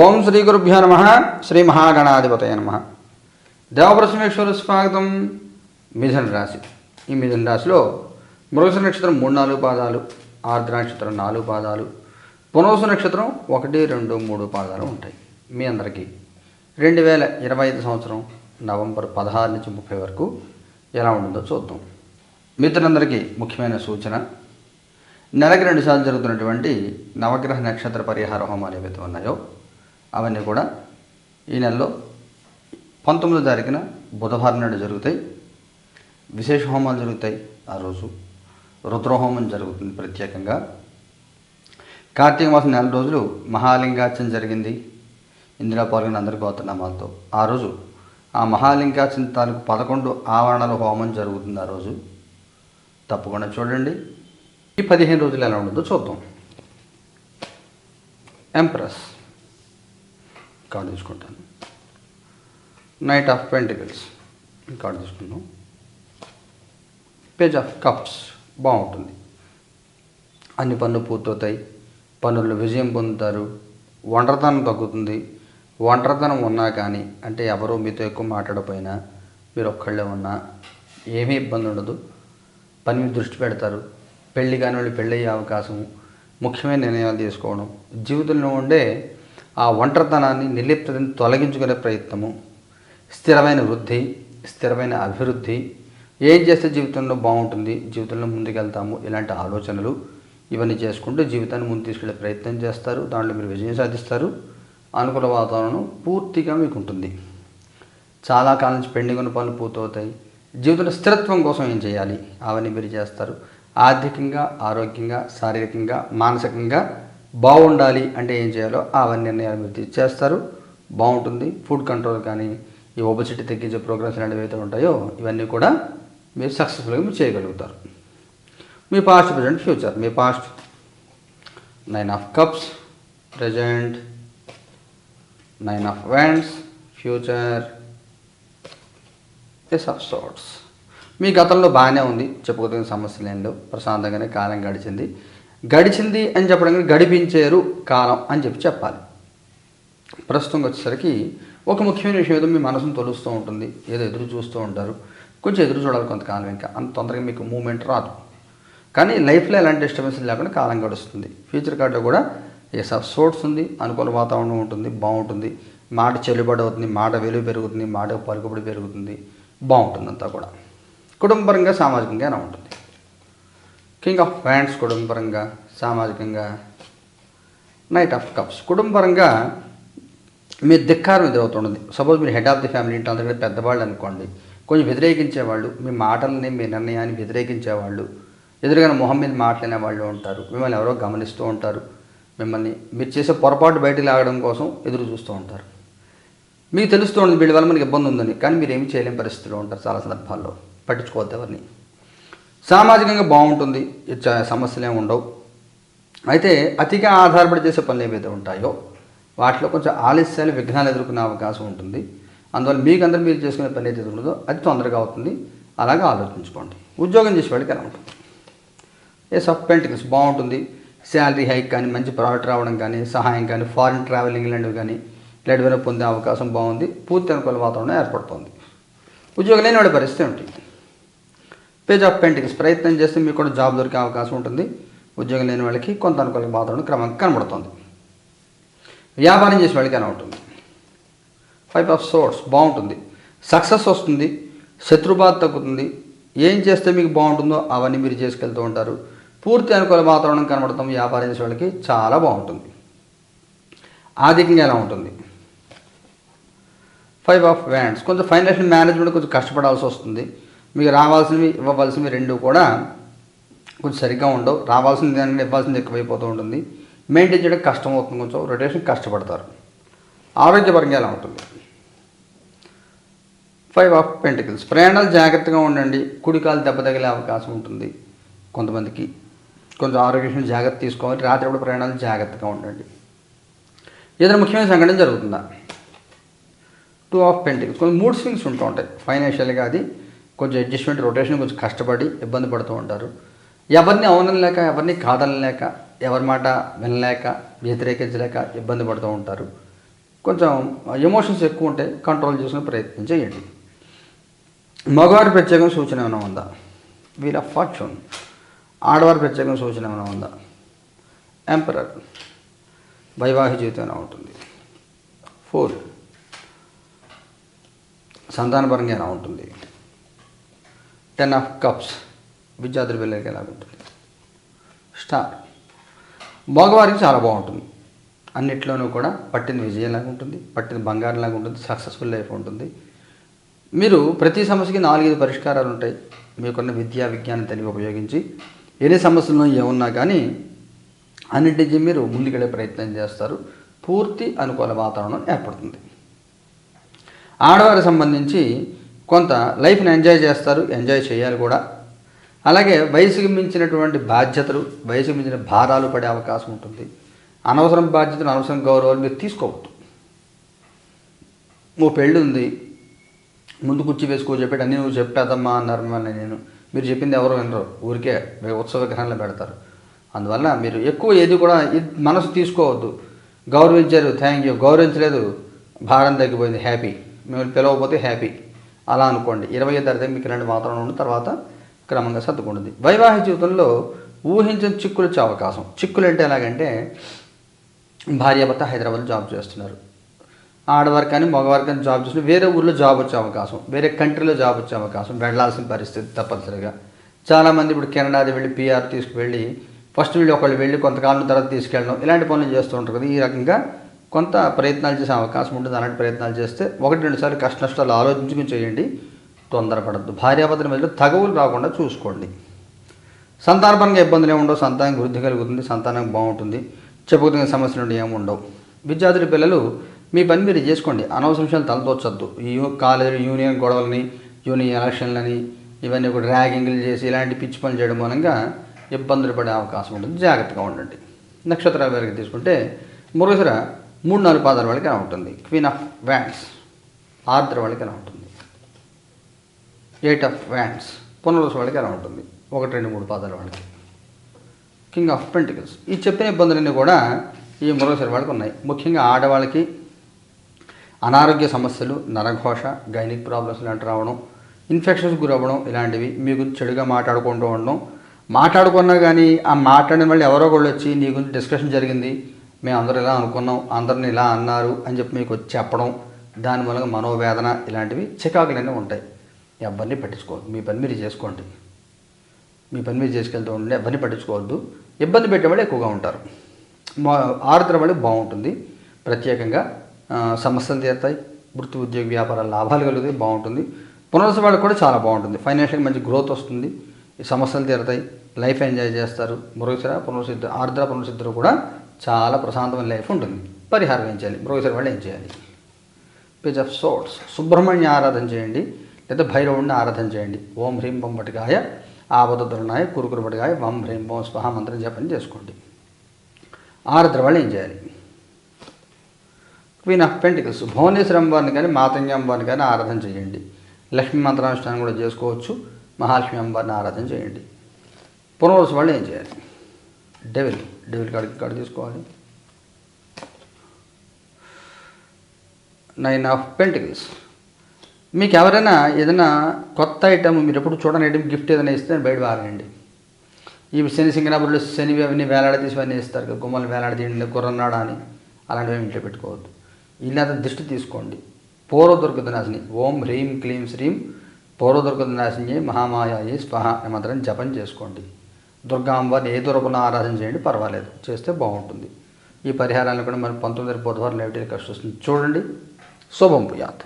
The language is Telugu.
ఓం శ్రీ గురుభ్యో నమ శ్రీ మహాగణాధిపతయ నమ. దేవప్రసమేశ్వర స్వాగతం. మిథున రాశి. ఈ మిథున రాశిలో మృగశ నక్షత్రం మూడు నాలుగు పాదాలు ఆర్ద్ర నక్షత్రం నాలుగు పాదాలు పునోసు నక్షత్రం ఒకటి రెండు మూడు పాదాలు ఉంటాయి. మీ అందరికీ రెండు వేల ఇరవై ఐదు సంవత్సరం నవంబర్ పదహారు నుంచి ముప్పై వరకు ఎలా ఉంటుందో చూద్దాం. మిత్రులందరికీ ముఖ్యమైన సూచన నెలకి రెండు సార్లు జరుగుతున్నటువంటి నవగ్రహ నక్షత్ర పరిహార హోమాలు ఏవైతే ఉన్నాయో అవన్నీ కూడా ఈ నెలలో పంతొమ్మిదో తారీఖున బుధవారం నాడు జరుగుతాయి. విశేష హోమాలు జరుగుతాయి ఆ రోజు. రుద్రహోమం జరుగుతుంది ప్రత్యేకంగా. కార్తీక మాసం నెల రోజులు మహాలింగార్చన జరిగింది. ఇందులో పాల్గొన్న అందరి గోత్రనామాలతో. ఆ రోజు ఆ మహాలింగార్చన తాలూకు పదకొండు ఆవరణల హోమం జరుగుతుంది ఆ రోజు. తప్పకుండా చూడండి. ఈ పదిహేను రోజులు ఎలా ఉంటుందో చూద్దాం. ఎంప్రెస్ కార్డు తీసుకుంటాను. నైట్ ఆఫ్ పెంటికల్స్ కార్డు తీసుకుందాం. పేజ్ ఆఫ్ కప్స్ బాగుంటుంది. అన్ని పనులు పూర్తవుతాయి. పనుల్లో విజయం పొందుతారు. ఒంటరితనం తగ్గుతుంది. ఒంటరితనం ఉన్నా కానీ అంటే ఎవరో మీతో ఎక్కువ మాట్లాడకపోయినా మీరు ఒక్కళ్ళే ఉన్నా ఏమీ ఇబ్బంది ఉండదు. పని మీద దృష్టి పెడతారు. పెళ్ళి కాని వాళ్ళు పెళ్ళయ్యే అవకాశం ముఖ్యమైన నిర్ణయాలు తీసుకోవడం జీవితంలో ఉండే ఆ ఒంటరితనాన్ని నిర్లిప్తని తొలగించుకునే ప్రయత్నము. స్థిరమైన వృద్ధి స్థిరమైన అభివృద్ధి. ఏం చేస్తే జీవితంలో బాగుంటుంది జీవితంలో ముందుకెళ్తాము ఇలాంటి ఆలోచనలు ఇవన్నీ చేసుకుంటూ జీవితాన్ని ముందు తీసుకెళ్ళే ప్రయత్నం చేస్తారు. దాంట్లో మీరు విజయం సాధిస్తారు. అనుకూల వాతావరణం పూర్తిగా మీకు ఉంటుంది. చాలా కాలం నుంచి పెండింగ్ ఉన్న పనులు పూర్తవుతాయి. జీవితంలో స్థిరత్వం కోసం ఏం చేయాలి? అవన్నీ మీరు చేస్తారు. ఆర్థికంగా ఆరోగ్యంగా శారీరకంగా మానసికంగా బాగుండాలి అంటే ఏం చేయాలో అవన్నీ నిర్ణయాలు మీరు చేస్తారు బాగుంటుంది. ఫుడ్ కంట్రోల్ కానీ ఈ ఒబసిటీ తగ్గించే ప్రోగ్రామ్స్ ఇలాంటివి అయితే ఉంటాయో ఇవన్నీ కూడా మీరు సక్సెస్ఫుల్గా మీరు చేయగలుగుతారు. మీ past present future me past nine of cups present nine of wands future ace of swords మీ గతంలో బాగానే ఉంది. చెప్పుకోదగిన సమస్యలు ఏం లేవు. ప్రశాంతంగానే కాలం గడిచింది. గడిచింది అని చెప్పడం గడిపించారు కాలం అని చెప్పి చెప్పాలి. ప్రస్తుతం వచ్చేసరికి ఒక ముఖ్యమైన విషయం ఏదో మీ మనసును తొలుస్తూ ఉంటుంది ఏదో ఎదురు చూస్తూ ఉంటారు. కొంచెం ఎదురు చూడాలి కొంతకాలం ఇంకా అంత తొందరగా మీకు మూమెంట్ రాదు. కానీ లైఫ్లో ఎలాంటి డిస్టర్బెన్స్ లేకుండా కాలం గడుస్తుంది. ఫ్యూచర్ కార్డులో కూడా ఏ సబ్ సోర్ట్స్ ఉంది అనుకూల వాతావరణం ఉంటుంది బాగుంటుంది. మాట చెల్లుబడి అవుతుంది మాట విలువ పెరుగుతుంది మాట పలుకుబడి పెరుగుతుంది బాగుంటుంది అంతా కూడా. కుటుంబపరంగా సామాజికంగా ఉంటుంది? కింగ్ ఆఫ్ ఫ్యాండ్స్ కుటుంబపరంగా సామాజికంగా నైట్ ఆఫ్ కప్స్ కుటుంబపరంగా మీ ధిక్కారం ఎదురవుతుంటుంది. సపోజ్ మీరు హెడ్ ఆఫ్ ది ఫ్యామిలీ ఇంటి అందరికీ పెద్దవాళ్ళు అనుకోండి. కొంచెం వ్యతిరేకించేవాళ్ళు మీ మాటల్ని మీ నిర్ణయాన్ని వ్యతిరేకించేవాళ్ళు ఎదురుగా మొహం మీద మాట్లాడిన వాళ్ళు ఉంటారు. మిమ్మల్ని ఎవరో గమనిస్తూ ఉంటారు. మిమ్మల్ని మీరు చేసే పొరపాటు బయటకు లాగడం కోసం ఎదురు చూస్తూ ఉంటారు. మీకు తెలుస్తూ ఉంటుంది వీళ్ళ వల్ల మనకి ఇబ్బంది ఉందని. కానీ మీరు ఏమి చేయలేని పరిస్థితిలో ఉంటారు చాలా సందర్భాల్లో. పట్టించుకోవద్దు ఎవరిని. సామాజికంగా బాగుంటుంది. చ- సమస్యలు ఏమి ఉండవు. అయితే అతిగా ఆధారపడి చేసే పనులు ఏవైతే ఉంటాయో వాటిలో కొంచెం ఆలస్యాలు విఘ్నాలు ఎదుర్కొనే అవకాశం ఉంటుంది. అందువల్ల మీకు అందరూ మీరు చేసుకునే పని ఏదైతే ఉంటుందో అది తొందరగా అవుతుంది. అలాగే ఆలోచించుకోండి. ఉద్యోగం చేసే వాళ్ళకి ఎలా ఉంటుంది? ఏ సబ్ పెంటికల్స్ బాగుంటుంది. శాలరీ హైక్ కానీ మంచి ప్రాడక్ట్ రావడం కానీ సహాయం కానీ ఫారిన్ ట్రావెలింగ్ లాంటివి కానీ ఇలాంటివైనా పొందే అవకాశం బాగుంది. పూర్తి అనుకూల వాతావరణం ఏర్పడుతుంది. ఉద్యోగం లేని వాళ్ళ పరిస్థితి ఉంటుంది పేజ్ ఆఫ్ పెయింటింగ్స్ ప్రయత్నం చేస్తే మీకు కూడా జాబ్ దొరికే అవకాశం ఉంటుంది. ఉద్యోగం లేని వాళ్ళకి కొంత అనుకూల వాతావరణం క్రమంగా కనబడుతుంది. వ్యాపారం చేసే వాళ్ళకి ఎలా ఉంటుంది? ఫైవ్ ఆఫ్ సోర్స్ బాగుంటుంది. సక్సెస్ వస్తుంది. శత్రుబాధ తగ్గుతుంది. ఏం చేస్తే మీకు బాగుంటుందో అవన్నీ మీరు చేసుకెళ్తూ ఉంటారు. పూర్తి అనుకూల వాతావరణం కనబడతాం వ్యాపారం చేసే వాళ్ళకి చాలా బాగుంటుంది. ఆర్థికంగా ఎలా ఉంటుంది? ఫైవ్ ఆఫ్ వ్యాండ్స్ కొంచెం ఫైనాన్షియల్ మేనేజ్మెంట్ కొంచెం కష్టపడాల్సి వస్తుంది. మీకు రావాల్సినవి ఇవ్వవలసినవి రెండు కూడా కొంచెం సరిగ్గా ఉండవు. రావాల్సింది దానికంటే ఇవ్వాల్సింది ఎక్కువైపోతూ ఉంటుంది. మెయింటైన్ చేయడం కష్టం అవుతుంది కొంచెం. రొటేషన్ కష్టపడతారు. ఆరోగ్యపరంగా ఎలా ఉంటుంది? ఫైవ్ ఆఫ్ పెంటికల్స్ ప్రయాణాలు జాగ్రత్తగా ఉండండి. కుడికాలు దెబ్బ తగిలే అవకాశం ఉంటుంది కొంతమందికి. కొంచెం ఆరోగ్యం జాగ్రత్త తీసుకోవాలి. రాత్రి కూడా ప్రయాణాలు జాగ్రత్తగా ఉండండి. ఏదైనా ముఖ్యమైన సంఘటన జరుగుతుందా? టూ ఆఫ్ పెంటికల్స్ కొన్ని మూడ్ స్వింగ్స్ ఉంటూ ఉంటాయి. ఫైనాన్షియల్గా అది కొంచెం అడ్జస్ట్మెంట్ రొటేషన్ కొంచెం కష్టపడి ఇబ్బంది పడుతూ ఉంటారు. ఎవరిని అవనలేక ఎవరిని కాదనలేక ఎవరి మాట వినలేక వ్యతిరేకించలేక ఇబ్బంది పడుతూ ఉంటారు. కొంచెం ఎమోషన్స్ ఎక్కువ ఉంటే కంట్రోల్ చేసుకునే ప్రయత్నం చేయండి. మగవారి ప్రత్యేకం సూచన ఏమైనా ఉందా? వీల్ ఆఫ్ ఫార్చ్యూన్ ఆడవారి ప్రత్యేకం సూచన ఏమైనా ఉందా? ఎంపరర్ వైవాహిక జీవితం ఎలా ఉంటుంది? ఫోర్ సంతానపరంగా ఎలా ఉంటుంది? టెన్ ఆఫ్ కప్స్ విద్యార్థుల పిల్లలకి ఎలా ఉంటుంది? స్టార్ మగవారికి చాలా బాగుంటుంది. అన్నిట్లోనూ కూడా పట్టిన విజయంలాగా ఉంటుంది పట్టిన బంగారంలాగా ఉంటుంది సక్సెస్ఫుల్ లైఫ్ ఉంటుంది. మీరు ప్రతి సమస్యకి నాలుగైదు పరిష్కారాలు ఉంటాయి. మీకున్న విద్యా విజ్ఞానం తెలివి ఉపయోగించి ఎన్ని సమస్యలు ఏమున్నా కానీ అన్నింటికి మీరు ముందుకెళ్ళే ప్రయత్నం చేస్తారు. పూర్తి అనుకూల వాతావరణం ఏర్పడుతుంది. ఆడవారికి సంబంధించి కొంత లైఫ్ని ఎంజాయ్ చేస్తారు ఎంజాయ్ చేయాలి కూడా. అలాగే వయసుకు మించినటువంటి బాధ్యతలు వయసుకు మించిన భారాలు పడే అవకాశం ఉంటుంది. అనవసరం బాధ్యతలు అనవసరం గౌరవాలు మీరు తీసుకోవద్దు. ఓ పెళ్ళి ఉంది ముందు కుర్చీ వేసుకో చెప్పాడు అన్నీ నువ్వు చెప్పేదమ్మా అన్నారు మిమ్మల్ని నేను. మీరు చెప్పింది ఎవరు వినరు ఊరికే ఉత్సవ విగ్రహాలను పెడతారు. అందువల్ల మీరు ఎక్కువ ఏది కూడా మనసు తీసుకోవద్దు. గౌరవించారు థ్యాంక్ యూ. గౌరవించలేదు భారం తగ్గిపోయింది హ్యాపీ. మిమ్మల్ని పిలవకపోతే హ్యాపీ. అలా అనుకోండి. ఇరవై ఐదు తరగతి మీకు ఇలాంటి వాతావరణం ఉన్న తర్వాత క్రమంగా సర్దుకుంటుంది. వైవాహిక జీవితంలో ఊహించిన చిక్కులు వచ్చే అవకాశం. చిక్కులు అంటే ఎలాగంటే భార్యాభర్త హైదరాబాద్లో జాబ్ చేస్తున్నారు. ఆడవారు కానీ మగవారు కానీ జాబ్ చేస్తున్నారు వేరే ఊర్లో జాబ్ వచ్చే అవకాశం. వేరే కంట్రీలో జాబ్ వచ్చే అవకాశం. వెళ్ళాల్సిన పరిస్థితి తప్పనిసరిగా. చాలామంది ఇప్పుడు కెనడాది వెళ్ళి పిఆర్ తీసుకువెళ్ళి ఫస్ట్ వీళ్ళు ఒకళ్ళు వెళ్ళి కొంతకాలం తర్వాత తీసుకెళ్ళడం ఇలాంటి పనులు చేస్తూ ఉంటారు కదా. ఈ రకంగా కొంత ప్రయత్నాలు చేసే అవకాశం ఉంటుంది. అలాంటి ప్రయత్నాలు చేస్తే ఒకటి రెండు సార్లు కష్ట నష్టాలు ఆలోచించుకుని చేయండి. తొందరపడద్దు. భార్యాభర్తల మధ్యలో తగవులు రాకుండా చూసుకోండి. సంతానపరంగా ఇబ్బందులు ఏముండవు. సంతానం వృద్ధి కలుగుతుంది. సంతానం బాగుంటుంది. చెప్పుకునే సమస్యలు నుండి ఏమి ఉండవు. విద్యార్థుల పిల్లలు మీ పని మీరు చేసుకోండి. అనవసర విషయాలు తలతోచొద్దు ఈ యూ- కాలేజీ యూనియన్ గొడవలని యూనియన్ ఎలక్షన్లని ఇవన్నీ కూడా ర్యాగింగ్లు చేసి ఇలాంటి పిచ్చి పనులు చేయడం మూలంగా ఇబ్బందులు పడే అవకాశం ఉంటుంది. జాగ్రత్తగా ఉండండి. నక్షత్రాల వారికి తీసుకుంటే మురుగసర మూడు నాలుగు పాదాల వాళ్ళకి ఎలా ఉంటుంది. క్వీన్ ఆఫ్ వ్యాండ్స్ ఆర్ద్ర వాళ్ళకి ఎలా ఉంటుంది. ఎయిట్ ఆఫ్ వ్యాండ్స్ పునరుస వాళ్ళకి ఎలా ఉంటుంది. ఒకటి రెండు మూడు పాదాల వాళ్ళకి. కింగ్ ఆఫ్ పెంటికల్స్ ఈ చెప్పిన ఇబ్బందులన్నీ కూడా ఈ మృగశిర వాళ్ళకి ఉన్నాయి. ముఖ్యంగా ఆడవాళ్ళకి అనారోగ్య సమస్యలు నరఘోష గైనిక్ ప్రాబ్లమ్స్ లాంటి రావడం ఇన్ఫెక్షన్స్ గురవ్వడం ఇలాంటివి మీ గురించి చెడుగా మాట్లాడుకుంటూ ఉండడం. మాట్లాడుకున్నా కానీ ఆ మాట్లాడిన వాళ్ళు ఎవరో ఒకళ్ళు వచ్చి నీ గురించి డిస్కషన్ జరిగింది. మేము అందరూ ఇలా అనుకున్నాం అందరిని ఇలా అన్నారు అని చెప్పి మీకు వచ్చి చెప్పడం దాని మూలంగా మనోవేదన ఇలాంటివి చికాకులన్నీ ఉంటాయి. ఎవరిని పట్టించుకోవద్దు. మీ పని మీరు చేసుకోండి. మీ పని మీరు చేసుకెళ్తూ ఉండండి. ఎవరిని పట్టించుకోవద్దు. ఇబ్బంది పెట్టేవాళ్ళు ఎక్కువగా ఉంటారు. మా ఆరుద్ర వాళ్ళు బాగుంటుంది. ప్రత్యేకంగా సమస్యలు తీరుతాయి. వృత్తి ఉద్యోగ వ్యాపారాల లాభాలు కలుగుతాయి బాగుంటుంది. పునరుస వాళ్ళకి కూడా చాలా బాగుంటుంది. ఫైనాన్షియల్గా మంచి గ్రోత్ వస్తుంది. సమస్యలు తీరుతాయి. లైఫ్ ఎంజాయ్ చేస్తారు. మృగశిర పునరుసిద్ధ ఆర్ద్ర పునరుసిద్ధులు కూడా చాలా ప్రశాంతమైన లైఫ్ ఉంటుంది. పరిహారం ఏం చేయాలి? బ్రోసర్ వాళ్ళు ఏం చేయాలి? పేజ్ ఆఫ్ సోర్ట్స్ సుబ్రహ్మణ్య ఆరాధన చేయండి. లేదా భైరవుడిని ఆరాధన చేయండి. ఓం హ్రీం బొం పటికాయ ఆపదరునాయ కురుకురు పటికాయ వం హ్రీం బొం స్వహ మంత్రం జపం చేసుకోండి. ఆరాధన వాళ్ళు ఏం చేయాలి? క్వీన్ ఆఫ్ పెంటికల్స్ భువనేశ్వరం వారిని కానీ మాతంగి అమ్మవారిని కానీ ఆరాధన చేయండి. లక్ష్మీ మంత్రానుష్ఠానం కూడా చేసుకోవచ్చు. మహాలక్ష్మి అమ్మవారిని ఆరాధన చేయండి. పునర్వసు వాళ్ళు ఏం చేయాలి? డెవిల్ డెవిల్ కాడికి కాడ తీసుకోవాలి. నైన్ ఆఫ్ పెంటికల్స్ మీకు ఎవరైనా ఏదైనా కొత్త ఐటమ్ మీరు ఎప్పుడు చూడని ఐటమ్ గిఫ్ట్ ఏదైనా ఇస్తే బయట వారండి ఇవి శని సింగనాపురంలో శనివి అవన్నీ వేలాడదీసి అవన్నీ ఇస్తారు కదా గుమ్మలు వేలాడదీయండి గుర్రన్నాడ అని. అలాంటివి ఇంట్లో పెట్టుకోవద్దు. ఇల్లంతా దృష్టి తీసుకోండి. పూర్వ దుర్గదనాశిని ఓం హ్రీం క్లీం శ్రీం పూర్వ దుర్గదనాశిని మహామాయాయి స్వహ మంత్రం జపం చేసుకోండి. దుర్గాంబని ఏ దూరపున ఆరాధన చేయండి పర్వాలేదు. చేస్తే బాగుంటుంది. ఈ పరిహారాలను కూడా మనం పంతొమ్మిది బుధవారం లైవ్ కష్టం చూడండి. శుభం పుయాత్